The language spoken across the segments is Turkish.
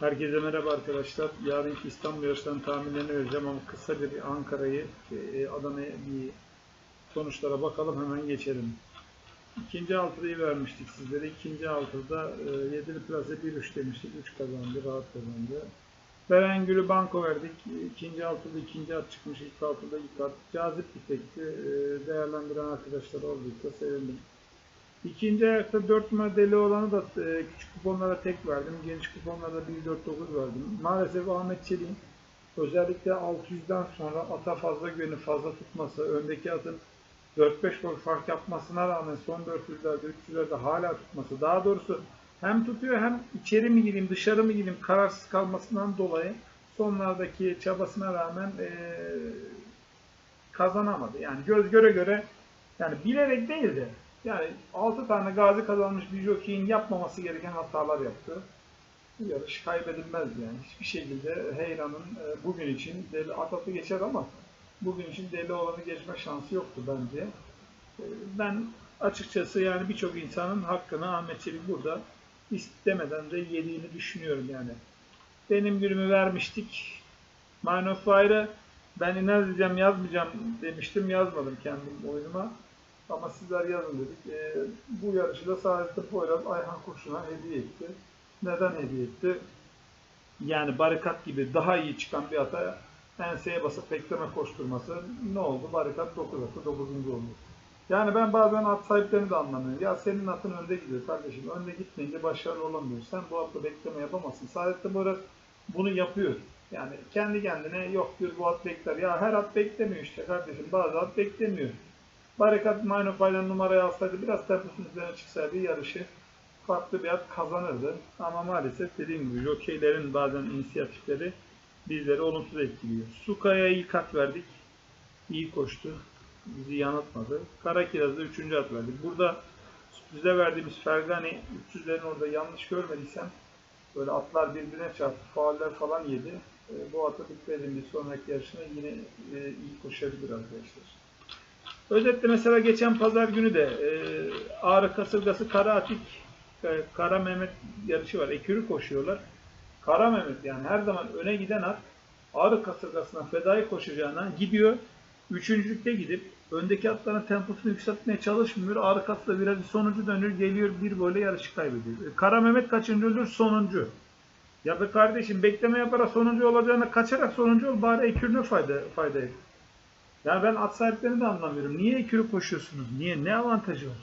Herkese merhaba arkadaşlar. Yarınki İstanbul yarışlarının tahminlerini vereceğim ama kısa bir Ankara'yı, e, Adana'ya bir sonuçlara bakalım hemen geçelim. İkinci altılıyı vermiştik sizlere. İkinci altıda e, yedili plase 1-3 demiştik. 3 kazandı, rahat kazandı. Gül'ü banko verdik. İkinci altıda ikinci at çıkmış. İlk altıda ilk at. Cazip bir tekti. E, değerlendiren arkadaşlar olduysa sevindim. İkinci ayakta 4 modeli olanı da e, küçük kuponlara tek verdim. Geniş kuponlarda 149 verdim. Maalesef Ahmet Çelik'in özellikle 600'den sonra ata fazla güveni fazla tutması, öndeki atın 4-5 gol fark yapmasına rağmen son 400'lerde 300'lerde hala tutması. Daha doğrusu hem tutuyor hem içeri mi gireyim dışarı mı gireyim kararsız kalmasından dolayı sonlardaki çabasına rağmen e, kazanamadı. Yani göz göre göre yani bilerek değil de yani 6 tane gazi kazanmış bir jockey'in yapmaması gereken hatalar yaptı. Bu yarış kaybedilmez yani. Hiçbir şekilde Heyran'ın e, bugün için deli Atat'ı geçer ama bugün için deli olanı geçme şansı yoktu bence. E, Ben açıkçası yani birçok insanın hakkını Ahmet Çelik burada istemeden de yediğini düşünüyorum yani. Benim günümü vermiştik. Mine of Fire'ı ben iner diyeceğim yazmayacağım demiştim yazmadım kendim oyunuma. Ama sizler yazın dedik. E, bu yarışı da Saadettin Poyraz Ayhan Kurşun'a hediye etti. Neden hediye etti? Yani barikat gibi daha iyi çıkan bir ata enseye basıp bekleme koşturması ne oldu? Barikat 9 atı 9. oldu. Yani ben bazen at sahiplerini de anlamıyorum. Ya senin atın önde gidiyor kardeşim. Önde gitmeyince başarılı olamıyor. Sen bu atla bekleme yapamazsın. Saadettin Poyraz bunu yapıyor. Yani kendi kendine yok diyor bu at bekler. Ya her at beklemiyor işte kardeşim. Bazı at beklemiyor. Barikat Maynopay'la numarayı alsaydı biraz temposunun üzerine çıksaydı yarışı farklı bir at kazanırdı. Ama maalesef dediğim gibi jokeylerin bazen inisiyatifleri bizleri olumsuz etkiliyor. Suka'ya ilk at verdik. İyi koştu. Bizi yanıltmadı. Kara Kiraz'da üçüncü at verdik. Burada sürprize verdiğimiz Fergani 300'lerin orada yanlış görmediysem böyle atlar birbirine çarptı. Fauller falan yedi. E, bu atı dikkat bir sonraki yarışına yine e, iyi koşabilir arkadaşlar. Özetle mesela geçen pazar günü de e, Ağrı Kasırgası Kara Atik e, Kara Mehmet yarışı var. Ekürü koşuyorlar. Kara Mehmet yani her zaman öne giden at Ağrı Kasırgası'na fedai koşacağına gidiyor. Üçüncülükte gidip öndeki atların temposunu yükseltmeye çalışmıyor. Ağrı Kasırga biraz sonuncu dönür geliyor bir böyle yarışı kaybediyor. E, Kara Mehmet kaçıncı? Sonuncu. Ya be kardeşim bekleme yaparak sonuncu olacağına kaçarak sonuncu ol bari ekürüne fayda, fayda et. Ya ben at sahiplerini de anlamıyorum. Niye ekürü koşuyorsunuz? Niye? Ne avantajı var?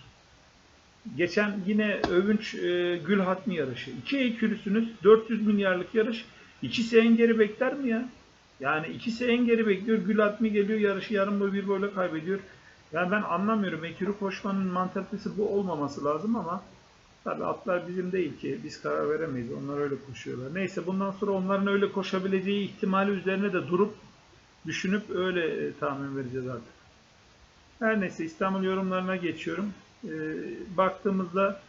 Geçen yine övünç e, Gül Hatmi yarışı. İki ekürüsünüz. 400 milyarlık yarış. İkisi en geri bekler mi ya? Yani ikisi en geri bekliyor. Gül Hatmi geliyor yarışı yarım boy bir böyle kaybediyor. Yani ben anlamıyorum. Ekürü koşmanın mantalitesi bu olmaması lazım ama tabi atlar bizim değil ki. Biz karar veremeyiz. Onlar öyle koşuyorlar. Neyse bundan sonra onların öyle koşabileceği ihtimali üzerine de durup düşünüp öyle e, tahmin vereceğiz artık. Her neyse İstanbul yorumlarına geçiyorum. E, baktığımızda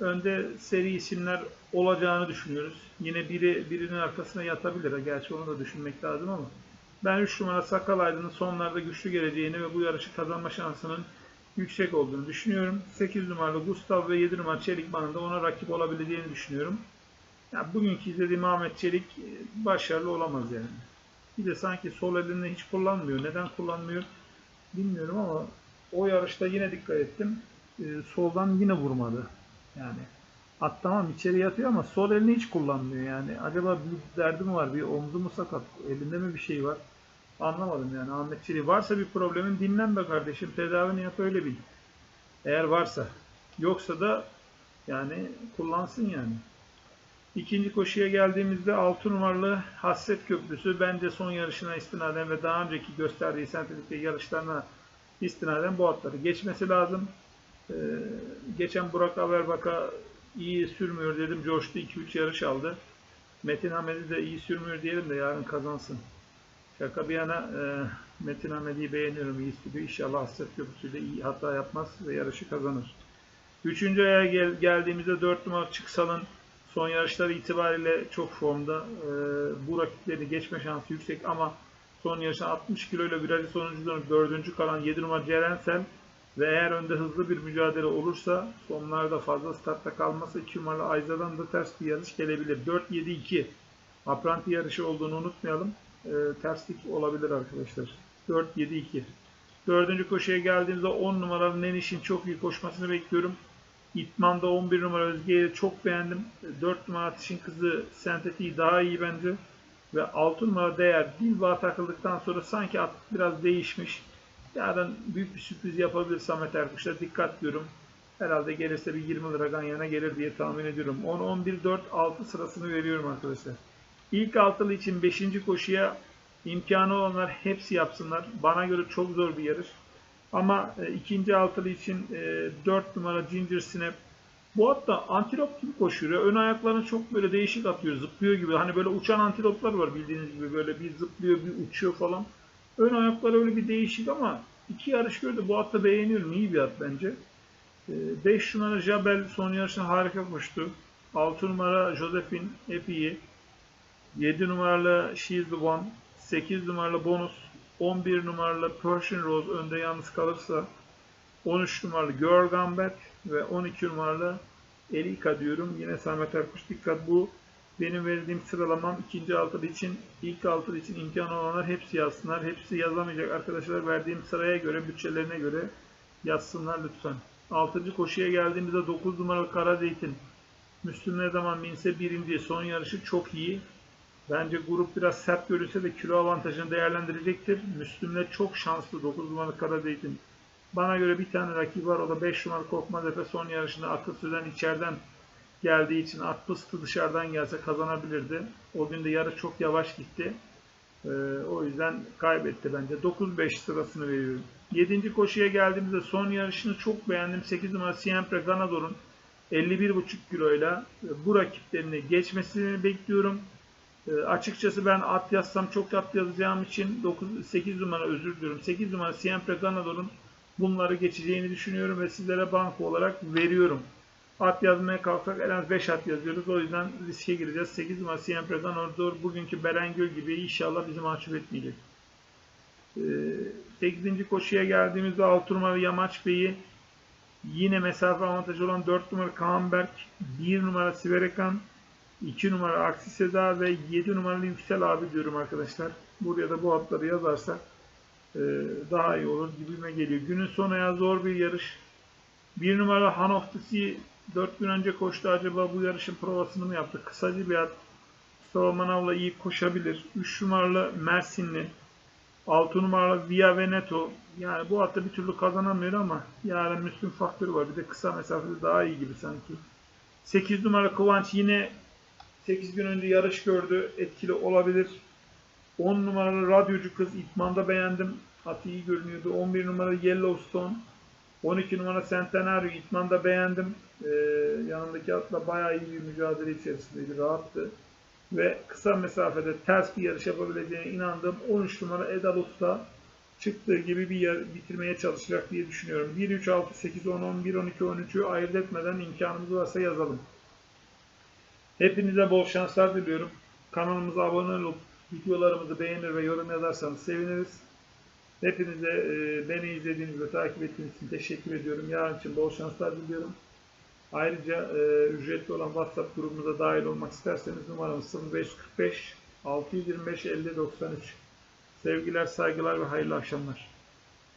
önde seri isimler olacağını düşünüyoruz. Yine biri birinin arkasına yatabilir. Gerçi onu da düşünmek lazım ama ben 3 numara Sakal Aydın'ın sonlarda güçlü geleceğini ve bu yarışı kazanma şansının yüksek olduğunu düşünüyorum. 8 numaralı Gustav ve 7 numaralı Çelikman'ın da ona rakip olabileceğini düşünüyorum. Ya bugünkü izlediğim Ahmet Çelik e, başarılı olamaz yani. Bir de sanki sol elini hiç kullanmıyor. Neden kullanmıyor bilmiyorum ama o yarışta yine dikkat ettim. Ee, soldan yine vurmadı. Yani at tamam içeri yatıyor ama sol elini hiç kullanmıyor yani. Acaba bir derdi mi var? Bir omzu mu sakat? Elinde mi bir şey var? Anlamadım yani Ahmet Çelik. Varsa bir problemin dinlen be kardeşim. Tedavini yap öyle bil. Eğer varsa. Yoksa da yani kullansın yani. İkinci koşuya geldiğimizde 6 numaralı Hasret Köprüsü bence son yarışına istinaden ve daha önceki gösterdiği sentetikte yarışlarına istinaden bu atları geçmesi lazım. Ee, geçen Burak Averbak'a iyi sürmüyor dedim. Coştu 2-3 yarış aldı. Metin Hamedi de iyi sürmüyor diyelim de yarın kazansın. Şaka bir yana e, Metin Hamedi'yi beğeniyorum. iyi sürüyor. İnşallah Hasret Köprüsü de iyi hata yapmaz ve yarışı kazanır. Üçüncü aya gel, geldiğimizde 4 numara Çıksal'ın Son yarışlar itibariyle çok formda. Ee, bu rakipleri geçme şansı yüksek ama son yarışta 60 kiloyla virajı sonuncu dönüp dördüncü kalan 7 numara Cerensel ve eğer önde hızlı bir mücadele olursa sonlarda fazla startta kalması 2 numaralı Ayza'dan da ters bir yarış gelebilir. 4-7-2 Apranti yarışı olduğunu unutmayalım. Ee, terslik olabilir arkadaşlar. 4-7-2. Dördüncü koşuya geldiğimizde 10 numaralı Neniş'in çok iyi koşmasını bekliyorum. İtman'da 11 numara Özge'yi çok beğendim. 4 numara Ateş'in kızı Sentetiği daha iyi bence. Ve 6 numara Değer Bilbao takıldıktan sonra sanki at biraz değişmiş. Yarın büyük bir sürpriz yapabilir Samet Erkuş'a. Dikkat diyorum. Herhalde gelirse bir 20 lira Ganyan'a gelir diye tahmin ediyorum. 10, 11, 4, 6 sırasını veriyorum arkadaşlar. İlk altılı için 5. koşuya imkanı olanlar hepsi yapsınlar. Bana göre çok zor bir yarış. Ama e, ikinci altılı için e, 4 numara Ginger Snap. Bu hatta antilop gibi koşuyor. Ön ayaklarını çok böyle değişik atıyor. Zıplıyor gibi. Hani böyle uçan antiloplar var bildiğiniz gibi. Böyle bir zıplıyor bir uçuyor falan. Ön ayakları öyle bir değişik ama iki yarış gördü. Bu hatta beğeniyorum. İyi bir at bence. 5 numara Jabel son yarışını harika koştu. 6 numara Josephine hep iyi. 7 numaralı She's the One. 8 numaralı Bonus. 11 numaralı Persian Rose önde yalnız kalırsa. 13 numaralı Girl Gambit ve 12 numaralı Elika diyorum. Yine Samet Erkuş dikkat bu benim verdiğim sıralamam ikinci altılı için ilk altılı için imkanı olanlar hepsi yazsınlar. Hepsi yazamayacak arkadaşlar verdiğim sıraya göre bütçelerine göre yazsınlar lütfen. 6. koşuya geldiğimizde 9 numaralı Kara Zeytin. Müslüm ne zaman binse birinci. Son yarışı çok iyi. Bence grup biraz sert görünse de kilo avantajını değerlendirecektir. Müslüm'le çok şanslı 9 numaralı Kara Zeytin. Bana göre bir tane rakip var. O da 5 numaralı Korkmaz Efe son yarışında akıl süren içeriden geldiği için at pıstı dışarıdan gelse kazanabilirdi. O gün de yarış çok yavaş gitti. Ee, o yüzden kaybetti bence. 9-5 sırasını veriyorum. 7. koşuya geldiğimizde son yarışını çok beğendim. 8 numara Siempre Ganador'un 51,5 kiloyla bu rakiplerini geçmesini bekliyorum. E, açıkçası ben at yazsam çok at yazacağım için 9, 8 numara özür diliyorum. 8 numara Siempre Ganador'un bunları geçeceğini düşünüyorum ve sizlere banko olarak veriyorum. At yazmaya kalksak en az 5 at yazıyoruz. O yüzden riske gireceğiz. 8 numara Siempre Ganador bugünkü Berengül gibi inşallah bizi mahcup etmeyecek. 8. koşuya geldiğimizde 6 numaralı Yamaç Bey'i yine mesafe avantajı olan 4 numara Kaanberk, 1 numara Siverekan, 2 numara Aksi Seda ve 7 numaralı Yüksel abi diyorum arkadaşlar. Buraya da bu atları yazarsak e, daha iyi olur gibime geliyor. Günün sonu ya zor bir yarış. 1 numaralı Hanof Tisi 4 gün önce koştu. Acaba bu yarışın provasını mı yaptı? Kısacı bir at. Mustafa Manav'la iyi koşabilir. 3 numaralı Mersinli. 6 numaralı Via Veneto. Yani bu hatta bir türlü kazanamıyor ama yarın Müslüm faktörü var. Bir de kısa mesafede daha iyi gibi sanki. 8 numara Kıvanç yine 8 gün önce yarış gördü. Etkili olabilir. 10 numaralı radyocu kız İtman'da beğendim. Atı iyi görünüyordu. 11 numaralı Yellowstone. 12 numara Centenario İtman'da beğendim. Ee, yanındaki atla bayağı iyi bir mücadele içerisindeydi. Rahattı ve kısa mesafede ters bir yarış yapabileceğine inandığım 13 numara Edal Usta çıktığı gibi bir yer bitirmeye çalışacak diye düşünüyorum. 1, 3, 6, 8, 10, 11, 12, 13'ü ayırt etmeden imkanımız varsa yazalım. Hepinize bol şanslar diliyorum. Kanalımıza abone olup videolarımızı beğenir ve yorum yazarsanız seviniriz. Hepinize e, beni izlediğiniz ve takip ettiğiniz için teşekkür ediyorum. Yarın için bol şanslar diliyorum. Ayrıca e, ücretli olan WhatsApp grubumuza dahil olmak isterseniz numaramız 0545 625 50 93. Sevgiler, saygılar ve hayırlı akşamlar.